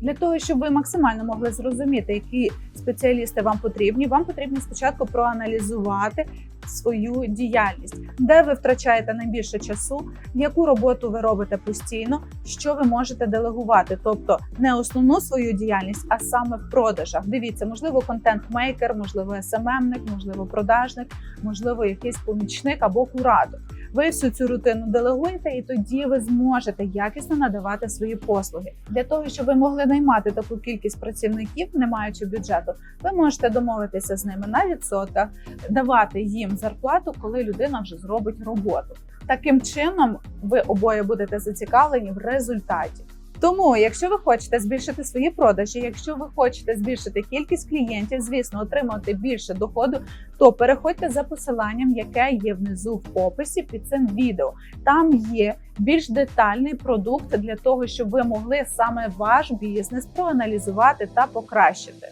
Для того, щоб ви максимально могли зрозуміти, які спеціалісти вам потрібні, вам потрібно спочатку проаналізувати свою діяльність, де ви втрачаєте найбільше часу, яку роботу ви робите постійно, що ви можете делегувати, тобто не основну свою діяльність, а саме в продажах. Дивіться, можливо, контент-мейкер, можливо, СММник, можливо, продажник, можливо, якийсь помічник або куратор. Ви всю цю рутину делегуєте, і тоді ви зможете якісно надавати свої послуги. Для того, щоб ви могли наймати таку кількість працівників, не маючи бюджету, ви можете домовитися з ними на відсотках, давати їм зарплату, коли людина вже зробить роботу. Таким чином, ви обоє будете зацікавлені в результаті. Тому, якщо ви хочете збільшити свої продажі, якщо ви хочете збільшити кількість клієнтів, звісно, отримати більше доходу, то переходьте за посиланням, яке є внизу в описі під цим відео. Там є більш детальний продукт для того, щоб ви могли саме ваш бізнес проаналізувати та покращити.